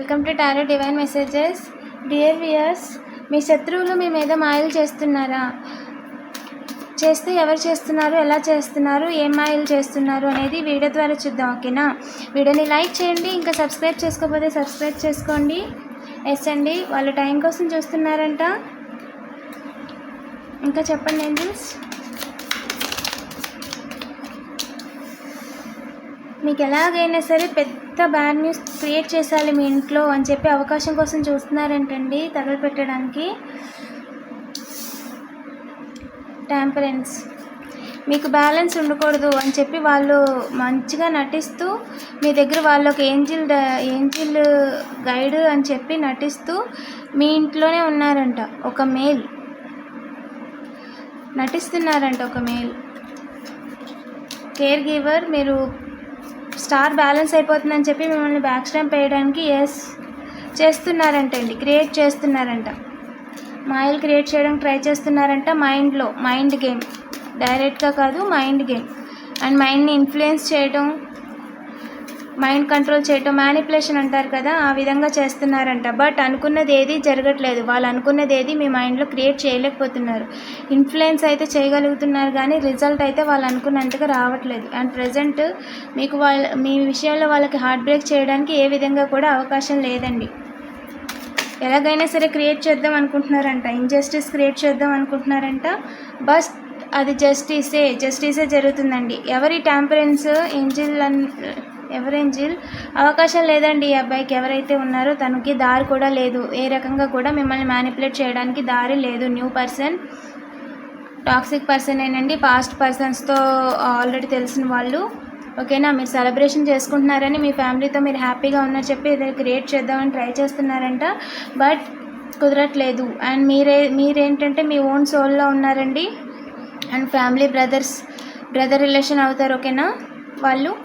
Welcome to tarot divine messages dear viewers మీ శత్రువులు మీ మీద మాయలు చేస్తున్నారా? చేస్తే ఎవరు చేస్తున్నారు? ఎలా చేస్తున్నారు? ఏం మాయలు చేస్తున్నారు? అనేది వీడియో ద్వారా చూద్దాం ఓకేనా? వీడియోని లైక్ చేయండి ఇంకా సబ్స్క్రైబ్ చేసుకోకపోతే సబ్స్క్రైబ్ చేసుకోండి. ఎస్ అండి వాళ్ళు టైం కోసం చూస్తున్నారంట. ఇంకా చెప్పండి ఏంజల్స్? మీకు ఎలాగైనా సరే పెద్ద బ్యాడ్ న్యూస్ క్రియేట్ చేసాలి మీ ఇంట్లో అని చెప్పి అవకాశం కోసం చూస్తున్నారంటండి తగలపెట్టడానికి ట్యాంపరెన్స్ మీకు బ్యాలెన్స్ ఉండకూడదు అని చెప్పి వాళ్ళు మంచిగా నటిస్తూ మీ దగ్గర వాళ్ళు ఒక ఏంజిల్ ఏంజిల్ గైడ్ అని చెప్పి నటిస్తూ మీ ఇంట్లోనే ఉన్నారంట ఒక మేల్ నటిస్తున్నారంట ఒక మేల్ కేర్ గివర్ మీరు స్టార్ బ్యాలెన్స్ అయిపోతుందని చెప్పి మిమ్మల్ని బ్యాక్ స్టాంప్ వేయడానికి ఎస్ చేస్తున్నారంటండి. క్రియేట్ చేస్తున్నారంట. మాయలు క్రియేట్ చేయడానికి ట్రై చేస్తున్నారంట మైండ్లో మైండ్ గేమ్ డైరెక్ట్గా కాదు మైండ్ గేమ్ అండ్ మైండ్ని ఇన్ఫ్లుయెన్స్ చేయడం మైండ్ కంట్రోల్ చేయటం మ్యానిపులేషన్ అంటారు కదా ఆ విధంగా చేస్తున్నారంట. బట్ అనుకున్నది ఏది జరగట్లేదు. వాళ్ళు అనుకున్నది ఏది మీ మైండ్లో క్రియేట్ చేయలేకపోతున్నారు. ఇన్ఫ్లుయెన్స్ అయితే చేయగలుగుతున్నారు కానీ రిజల్ట్ అయితే వాళ్ళు అనుకున్నంతగా రావట్లేదు. అండ్ ప్రజెంట్ మీకు వాళ్ళ మీ విషయంలో వాళ్ళకి హార్ట్ బ్రేక్ చేయడానికి ఏ విధంగా కూడా అవకాశం లేదండి. ఎలాగైనా సరే క్రియేట్ చేద్దాం అనుకుంటున్నారంట. ఇంజస్టిస్ క్రియేట్ చేద్దాం అనుకుంటున్నారంట. బస్ అది జస్టిసే జస్టిసే జరుగుతుందండి. ఎవరి ట్యాంపరెన్స్ ఏంజిల్ ఎవరేంజిల్? అవకాశం లేదండి ఈ అబ్బాయికి. ఎవరైతే ఉన్నారో తనకి దారి కూడా లేదు. ఏ రకంగా కూడా మిమ్మల్ని మ్యానిపులేట్ చేయడానికి దారి లేదు. న్యూ పర్సన్ టాక్సిక్ పర్సన్ ఏనండి. పాస్ట్ పర్సన్స్తో ఆల్రెడీ తెలిసిన వాళ్ళు. ఓకేనా? మీరు సెలబ్రేషన్ చేసుకుంటున్నారని మీ ఫ్యామిలీతో మీరు హ్యాపీగా ఉన్నారు చెప్పి ఏదైనా క్రియేట్ చేద్దామని ట్రై చేస్తున్నారంట. బట్ కుదరట్లేదు. అండ్ మీరే మీరేంటంటే మీ ఓన్ సోల్లో ఉన్నారండి. And family brothers brother relation అవుతారు. ఓకేనా? వాళ్ళు.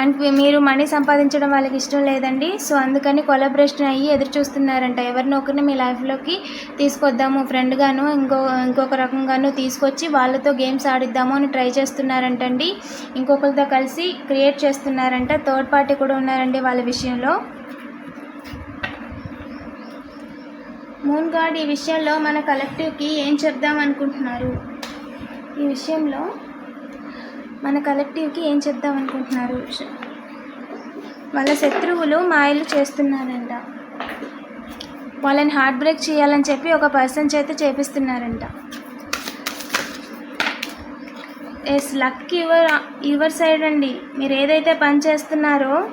అండ్ మీరు మనీ సంపాదించడం వాళ్ళకి ఇష్టం లేదండి. సో అందుకని కొలాబరేషన్ అయ్యి ఎదురు చూస్తున్నారంట. ఎవరినో ఒకరిని మీ లైఫ్లోకి తీసుకొద్దాము ఫ్రెండ్గాను ఇంకో ఇంకొక రకంగాను తీసుకొచ్చి వాళ్ళతో గేమ్స్ ఆడిద్దాము అని ట్రై చేస్తున్నారంటండి. ఇంకొకరితో కలిసి క్రియేట్ చేస్తున్నారంట. థర్డ్ పార్టీ కూడా ఉన్నారండి వాళ్ళ విషయంలో. మూన్ గాడ్ ఈ విషయంలో మన కలెక్టివ్కి ఏం చెప్దాం అనుకుంటున్నారు? ఈ విషయంలో మన కలెక్టివ్కి ఏం చెప్దాం అనుకుంటున్నారు? వాళ్ళ శత్రువులు మాయలు చేస్తున్నారంట. వాళ్ళని హార్ట్ బ్రేక్ చేయాలని చెప్పి ఒక పర్సన్ చేత చేపిస్తున్నారంట. ఎస్ లక్ యువర్ యువర్ సైడ్ అండి. మీరు ఏదైతే పని చేస్తున్నారో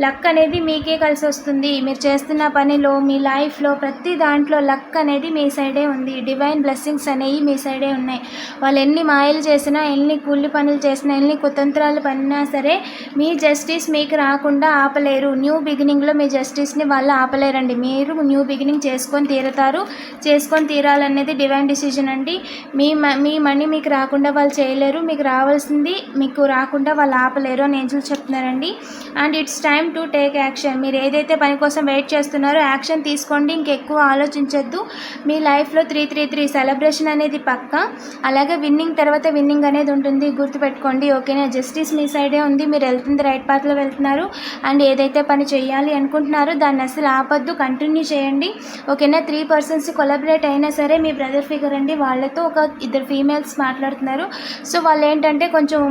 లక్ అనేది మీకే కలిసి వస్తుంది. మీరు చేస్తున్న పనిలో మీ లైఫ్లో ప్రతి దాంట్లో లక్ అనేది మీ సైడే ఉంది. డివైన్ బ్లెస్సింగ్స్ అనేవి మీ సైడే ఉన్నాయి. వాళ్ళు ఎన్ని మాయలు చేసినా ఎన్ని కూలి పనులు చేసినా ఎన్ని కుతంత్రాలు పన్నా సరే మీ జస్టిస్ మీకు రాకుండా ఆపలేరు. న్యూ బిగినింగ్లో మీ జస్టిస్ని వాళ్ళు ఆపలేరండి. మీరు న్యూ బిగినింగ్ చేసుకొని తీరుతారు. చేసుకొని తీరాలనేది డివైన్ డిసిజన్ అండి. మీ మ మీ మనీ మీకు రాకుండా వాళ్ళు చేయలేరు. మీకు రావాల్సింది మీకు రాకుండా వాళ్ళు ఆపలేరు అని ఏంజలు చెప్తున్నారండి. And it's time to take action మీరు ఏదైతే పని కోసం వెయిట్ చేస్తున్నారో యాక్షన్ తీసుకోండి. ఇంకెక్కువ ఆలోచించద్దు. మీ లైఫ్లో త్రీ త్రీ త్రీ సెలబ్రేషన్ అనేది పక్క. అలాగే విన్నింగ్ తర్వాత విన్నింగ్ అనేది ఉంటుంది. గుర్తుపెట్టుకోండి. ఓకేనా జస్టిస్ మీ సైడే ఉంది. మీరు వెళ్తుంది రైట్ పాత్లో వెళ్తున్నారు. అండ్ ఏదైతే పని చేయాలి అనుకుంటున్నారో దాన్ని అసలు ఆపద్దు. కంటిన్యూ చేయండి. ఓకేనా త్రీ పర్సన్స్ కొలాబరేట్ అయినా సరే మీ బ్రదర్ ఫిగర్ అండి. వాళ్ళతో ఒక ఇద్దరు ఫీమేల్స్ మాట్లాడుతున్నారు. సో వాళ్ళు ఏంటంటే కొంచెం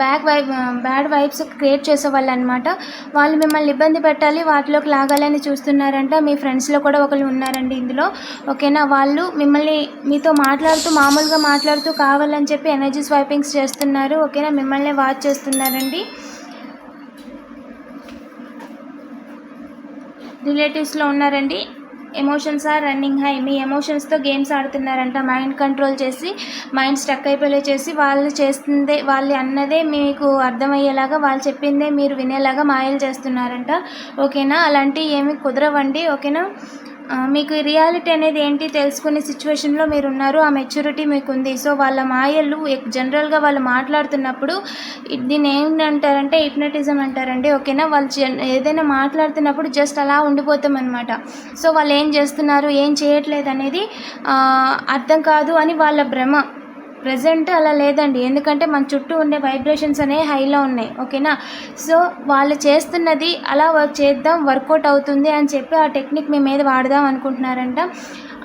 back vibe bad vibes create చేసేవాళ్ళు అనమాట వాళ్ళు మిమ్మల్ని ఇబ్బంది పెట్టాలి వాటిలోకి లాగాలని చూస్తున్నారంట. మీ ఫ్రెండ్స్లో కూడా ఒకళ్ళు ఉన్నారండి ఇందులో. ఓకేనా వాళ్ళు మిమ్మల్ని మీతో మాట్లాడుతూ మామూలుగా మాట్లాడుతూ కావాలని చెప్పి ఎనర్జీ స్వైపింగ్స్ చేస్తున్నారు. ఓకేనా మిమ్మల్ని వాచ్ చేస్తున్నారండి. రిలేటివ్స్లో ఉన్నారండి. ఎమోషన్స్ ఆర్ రన్నింగ్ హై మీ ఎమోషన్స్తో గేమ్స్ ఆడుతున్నారంట. మైండ్ కంట్రోల్ చేసి మైండ్ స్ట్రక్ అయిపోయే చేసి వాళ్ళు చేస్తుందే వాళ్ళు అన్నదే మీకు అర్థమయ్యేలాగా వాళ్ళు చెప్పిందే మీరు వినేలాగా మాయలు చేస్తున్నారంట. ఓకేనా అలాంటివి ఏమి కుదరవండి. ఓకేనా మీకు రియాలిటీ అనేది ఏంటి తెలుసుకునే సిచ్యువేషన్లో మీరు ఉన్నారు ఆ మెచ్యూరిటీ మీకు ఉంది సో వాళ్ళ మాయలు జనరల్గా వాళ్ళు మాట్లాడుతున్నప్పుడు దీన్ని ఏంటంటారంటే హిప్నటిజం అంటారండి ఓకేనా? వాళ్ళు ఏదైనా మాట్లాడుతున్నప్పుడు జస్ట్ అలా ఉండిపోతాం అనమాట సో వాళ్ళు ఏం చేస్తున్నారు ఏం చేయట్లేదు అనేది అర్థం కాదు అని వాళ్ళ భ్రమ. ప్రజెంట్ అలా లేదండి. ఎందుకంటే మన చుట్టూ ఉండే వైబ్రేషన్స్ అనేవి హైలో ఉన్నాయి. ఓకేనా? సో వాళ్ళు చేస్తున్నది అలా వర్క్ చేద్దాం వర్కౌట్ అవుతుంది అని చెప్పి ఆ టెక్నిక్ మేము ఏది వాడదాం అనుకుంటున్నారంట.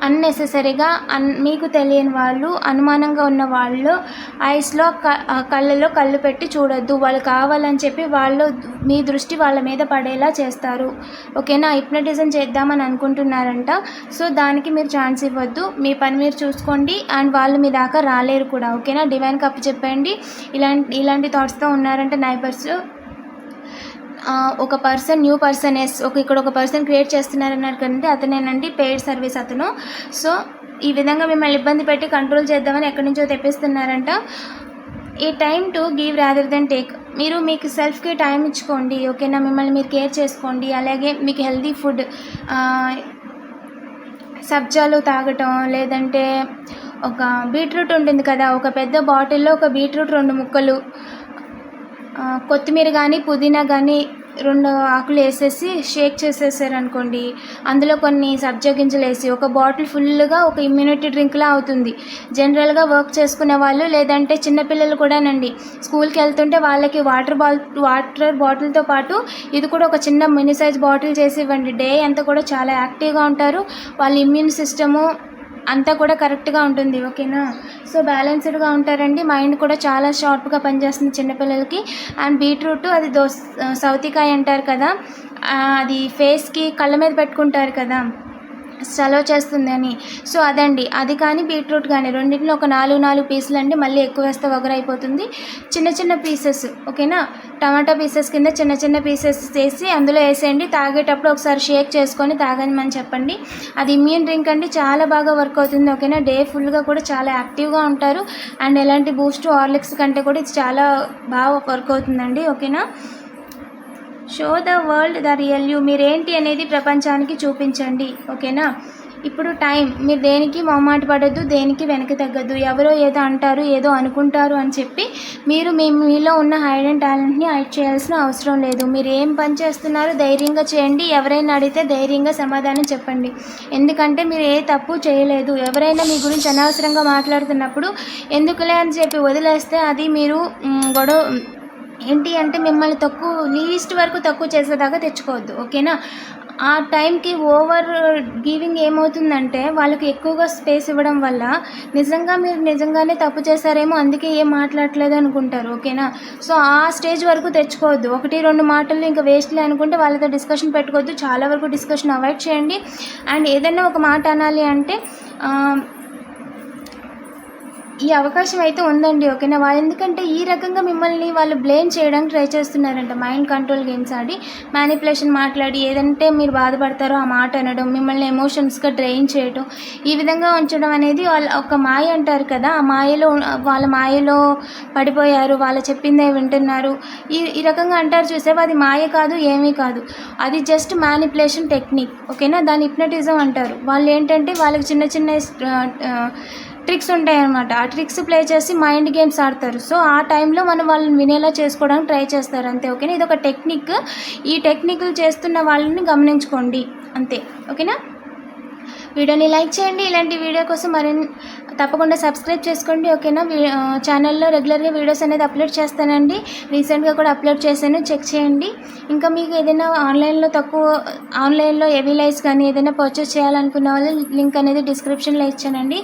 అన్నెసెసరీగా అన్ మీకు తెలియని వాళ్ళు అనుమానంగా ఉన్న వాళ్ళు ఐస్లో క కళ్ళలో కళ్ళు పెట్టి చూడొద్దు. వాళ్ళు కావాలని చెప్పి వాళ్ళు మీ దృష్టి వాళ్ళ మీద పడేలా చేస్తారు. ఓకేనా? హిప్నటిజం చేద్దామని అనుకుంటున్నారంట. సో దానికి మీరు ఛాన్స్ ఇవ్వద్దు. మీ పని మీరు చూసుకోండి. అండ్ వాళ్ళు మీ దాకా రాలేరు కూడా. ఓకేనా? డివైన్ కప్ చెప్పండి. ఇలాంటి ఇలాంటి థాట్స్తో ఉన్నారంటే నైబర్స్. ఒక పర్సన్ న్యూ పర్సన్ ఎస్ ఒక ఇక్కడ ఒక పర్సన్ క్రియేట్ చేస్తున్నారన్నారు కంటే అతనేనండి పెయిడ్ సర్వీస్ అతను. సో ఈ విధంగా మిమ్మల్ని ఇబ్బంది పెట్టి కంట్రోల్ చేద్దామని ఎక్కడి నుంచో తెప్పిస్తున్నారంట. ఈ time to give rather than take మీరు మీకు సెల్ఫ్కి టైం ఇచ్చుకోండి ఓకేనా మిమ్మల్ని మీరు కేర్ చేసుకోండి అలాగే మీకు హెల్తీ ఫుడ్ సబ్జాలు తాగటం లేదంటే ఒక బీట్రూట్ ఉంటుంది కదా ఒక పెద్ద బాటిల్లో ఒక బీట్రూట్ రెండు ముక్కలు కొత్తిమీర కానీ పుదీనా కానీ రెండు ఆకులు వేసేసి షేక్ చేసేసారనుకోండి అందులో కొన్ని సబ్జా గింజలు వేసి ఒక బాటిల్ ఫుల్గా ఒక ఇమ్యూనిటీ డ్రింక్లా అవుతుంది. జనరల్గా వర్క్ చేసుకునే వాళ్ళు లేదంటే చిన్నపిల్లలు కూడానండి. స్కూల్కి వెళ్తుంటే వాళ్ళకి వాటర్ బాల్ వాటర్ బాటిల్తో పాటు ఇది కూడా ఒక చిన్న మినీ సైజ్ బాటిల్ చేసి ఇవ్వండి. డే అంతా కూడా చాలా యాక్టివ్గా ఉంటారు. వాళ్ళ ఇమ్యూన్ సిస్టము అంతా కూడా కరెక్ట్గా ఉంటుంది ఓకేనా? సో బ్యాలెన్స్డ్గా ఉంటారండి. మైండ్ కూడా చాలా షార్ప్గా పనిచేస్తుంది చిన్నపిల్లలకి. అండ్ బీట్రూట్ అది దోస్ సౌతికాయ అంటారు కదా? అది ఫేస్కి కళ్ళ మీద పెట్టుకుంటారు కదా? సెలవు చేస్తుంది అని. సో అదండి. అది కానీ బీట్రూట్ కానీ రెండింటిలో ఒక నాలుగు నాలుగు పీసులు అండి. మళ్ళీ ఎక్కువ వేస్తే అయిపోతుంది చిన్న చిన్న పీసెస్ ఓకేనా? టమాటా పీసెస్ కింద చిన్న చిన్న పీసెస్ చేసి అందులో వేసేయండి. తాగేటప్పుడు ఒకసారి షేక్ చేసుకొని తాగమని చెప్పండి. అది ఇమ్యూన్ డ్రింక్ అండి. చాలా బాగా వర్క్ అవుతుంది ఓకేనా? డే ఫుల్గా కూడా చాలా యాక్టివ్గా ఉంటారు. అండ్ ఎలాంటి బూస్ట్ హార్లిక్స్ కంటే కూడా ఇది చాలా బాగా వర్క్ అవుతుందండి ఓకేనా? Show the world the real you మీరేంటి అనేది ప్రపంచానికి చూపించండి. ఓకేనా? ఇప్పుడు టైం మీరు దేనికి మొహమాట పడద్దు దేనికి వెనక తగ్గద్దు. ఎవరో ఏదో అంటారు ఏదో అనుకుంటారు అని చెప్పి మీరు మీ మీలో ఉన్న హైడ్ అండ్ టాలెంట్ని హైడ్ చేయాల్సిన అవసరం లేదు. మీరు ఏం పని చేస్తున్నారో ధైర్యంగా చేయండి. ఎవరైనా అడిగితే ధైర్యంగా సమాధానం చెప్పండి. ఎందుకంటే మీరు ఏ తప్పు చేయలేదు. ఎవరైనా మీ గురించి అనవసరంగా మాట్లాడుతున్నప్పుడు ఎందుకులే అని చెప్పి వదిలేస్తే అది మీరు గొడవ ఏంటి అంటే మిమ్మల్ని తక్కువ లీస్ట్ వరకు తక్కువ చేసేదాకా తెచ్చుకోవద్దు ఓకేనా? ఆ టైంకి ఓవర్ గివింగ్ ఏమవుతుందంటే వాళ్ళకి ఎక్కువగా స్పేస్ ఇవ్వడం వల్ల నిజంగా మీరు నిజంగానే తప్పు చేశారేమో అందుకే ఏం మాట్లాడట్లేదు అనుకుంటారు ఓకేనా? సో ఆ స్టేజ్ వరకు తెచ్చుకోవద్దు. ఒకటి రెండు మాటలు ఇంకా వేస్ట్లే అనుకుంటే వాళ్ళతో డిస్కషన్ పెట్టుకోవద్దు. చాలా వరకు డిస్కషన్ అవాయిడ్ చేయండి. అండ్ ఏదైనా ఒక మాట అనాలి అంటే ఈ అవకాశం అయితే ఉందండి ఓకేనా? వాళ్ళు ఎందుకంటే ఈ రకంగా మిమ్మల్ని వాళ్ళు బ్లేమ్ చేయడానికి ట్రై చేస్తున్నారంట. మైండ్ కంట్రోల్ గేమ్స్ ఆడి మ్యానిపులేషన్ మాట్లాడి ఏదంటే మీరు బాధపడతారో ఆ మాట అనడం మిమ్మల్ని ఎమోషన్స్గా డ్రైన్ చేయడం ఈ విధంగా ఉంచడం అనేది వాళ్ళ ఒక మాయ అంటారు కదా? ఆ మాయలో వాళ్ళ మాయలో పడిపోయారు వాళ్ళు చెప్పిందే వింటున్నారు. ఈ ఈ రకంగా అంటారు చూసేవా? అది మాయ కాదు ఏమీ కాదు. అది జస్ట్ మ్యానిపులేషన్ టెక్నిక్ ఓకేనా? దాని హిప్నటిజం అంటారు. వాళ్ళు ఏంటంటే వాళ్ళకి చిన్న చిన్న ట్రిక్స్ ఉంటాయి అన్నమాట. ఆ ట్రిక్స్ ప్లే చేసి మైండ్ గేమ్స్ ఆడతారు. సో ఆ టైంలో మనం వాళ్ళని వినేలా చేసుకోవడానికి ట్రై చేస్తారు. అంతే ఓకేనా? ఇది ఒక టెక్నిక్. ఈ టెక్నిక్లు చేస్తున్న వాళ్ళని గమనించుకోండి. అంతే ఓకేనా? వీడియోని లైక్ చేయండి. ఇలాంటి వీడియో కోసం మరిన్ని తప్పకుండా సబ్స్క్రైబ్ చేసుకోండి ఓకేనా? వీ- ఛానల్లో రెగ్యులర్గా వీడియోస్ అనేది అప్లోడ్ చేస్తానండి. రీసెంట్గా కూడా అప్లోడ్ చేశాను. చెక్ చేయండి. ఇంకా మీకు ఏదైనా ఆన్లైన్లో తక్కువ ఆన్లైన్లో హెవీ లైట్స్ కానీ ఏదైనా పర్చేస్ చేయాలనుకున్న వాళ్ళు లింక్ అనేది డిస్క్రిప్షన్లో ఇచ్చానండి.